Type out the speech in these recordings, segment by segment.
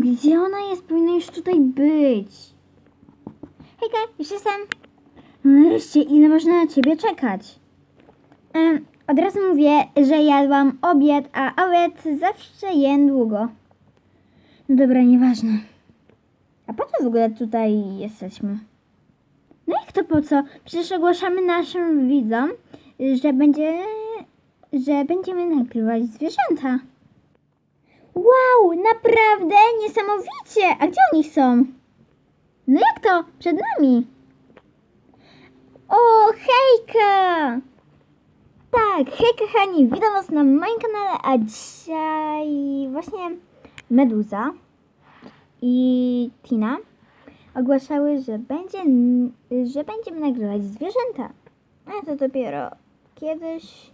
gdzie ona jest? Powinna już tutaj być. Hejka, już jestem. Nareszcie, ile można na ciebie czekać? Em, od razu mówię, że jadłam obiad, a obiad zawsze jem długo. No dobra, nieważne. A po co w ogóle tutaj jesteśmy? No jak to po co? Przecież ogłaszamy naszym widzom, że będzie, że będziemy nagrywać zwierzęta. Wow, naprawdę niesamowicie! A gdzie oni są? No jak to? Przed nami. O, hejka! Tak, hej kochani, witam was na moim kanale, a dzisiaj właśnie Meduza i Tina ogłaszały, że, będzie, że będziemy nagrywać zwierzęta. A to dopiero kiedyś,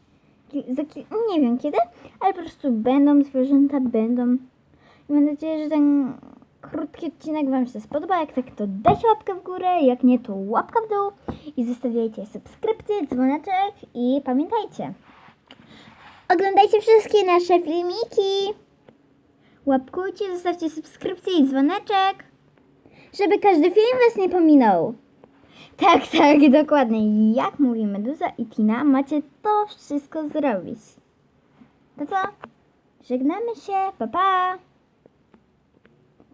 nie wiem kiedy, ale po prostu będą zwierzęta, będą. I mam nadzieję, że ten krótki odcinek Wam się spodoba. Jak tak, to dajcie łapkę w górę, jak nie, to łapka w dół i zostawiajcie subskrypcję, dzwoneczek i pamiętajcie. Oglądajcie wszystkie nasze filmiki. Łapkujcie, zostawcie subskrypcję i dzwoneczek, żeby każdy film Was nie pominął. Tak, tak, dokładnie. Jak mówi Meduza i Tina, macie to wszystko zrobić. To co? Żegnamy się, pa pa!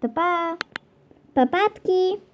To pa! Papatki!